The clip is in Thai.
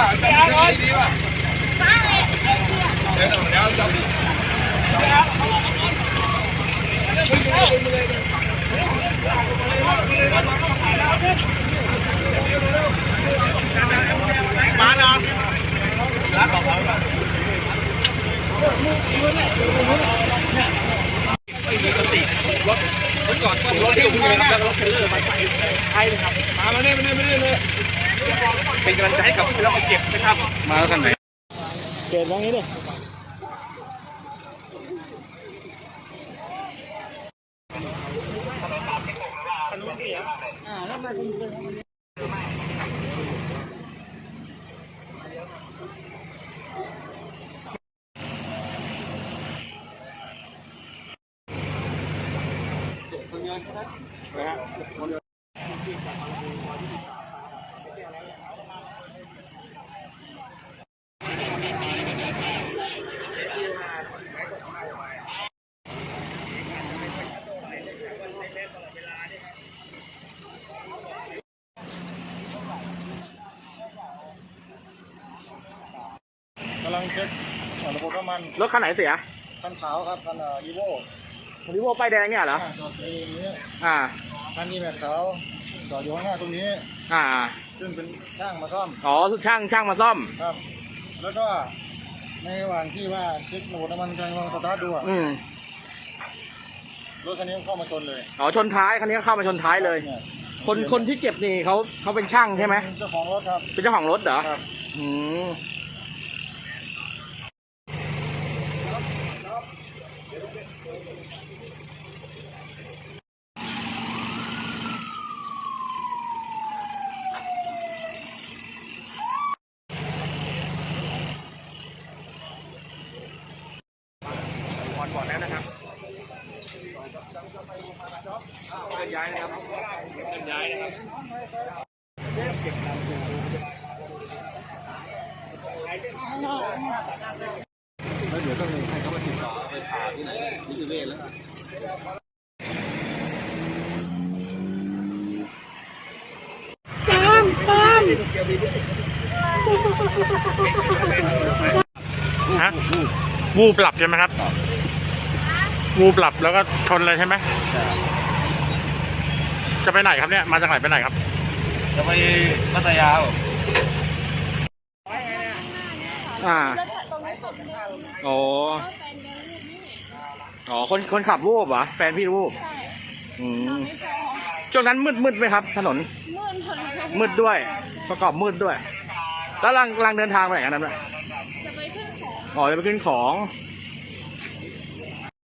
ป่ะจำดีป่ะเดี๋ยวเดี๋ยวจำดีมาหน่อยร้านบอกเขาไม่มีสติรถรถจอดก็รถที่อยู่ในรถเทรลเลอร์มาใส่ใช่ครับมามาเนี่ยมาเนี่ยมาเนี่ยเลย เป็นกำลังใจให้กับเราเก็บนะครับ มาแล้วกันไหนเกิดว่างี้ดิกำลั งเช็คระบบน้ำมันรถคันไหนเสียคันขาวครับคันอีโวริโวป้ายแดงเนี่ยเหรอจอดอยู่ตรงนี้อ่าคันนี้แม็กขาวจอดอยู่ข้างหน้าตรงนี้ อ่า ซึ่งเป็นช่างมาซ่อมอ๋อช่างช่างมาซ่อมครับ แล้วก็ในระหว่างที่ว่าเช็คระบบน้ำมันกำลังลองสตาร์ทดูอะอืมรถคันนี้เข้ามาชนเลยอ๋อชนท้ายคันนี้ก็เข้ามาชนท้ายเลยนี่คนคนที่เก็บนี่เขาเขาเป็นช่างใช่ไหมเป็นเจ้าของรถครับเป็นเจ้าของรถเหรอครับอืมก่อนก่อนแล้วนะครับเคลื่อน ย้ายนะครับเคลื่อนย้ายนะครับแล้วเดี๋ยวต้องให้เขามาติดต่อไปผ่าที่ไหนที่นิเวศแล้วจามจามฮะวูบหลับใช่ไหมครับวูบหลับแล้วก็ชนเลยใช่ไหม จะไปไหนครับเนี่ย มาจากไหนไปไหนครับ จะไปพัทยาอ่าอ๋ออ๋อ คนคนขับวูบเหรอ แฟนพี่วูบอืมช่วงนั้นมืดมืดไหมครับ ถนน มืดด้วย ประกอบมืดด้วย แล้วลังลังเดินทางไปไหนกันนั้นน่ะจะไปขึ้นของ อ๋อ จะไปขึ้นของใ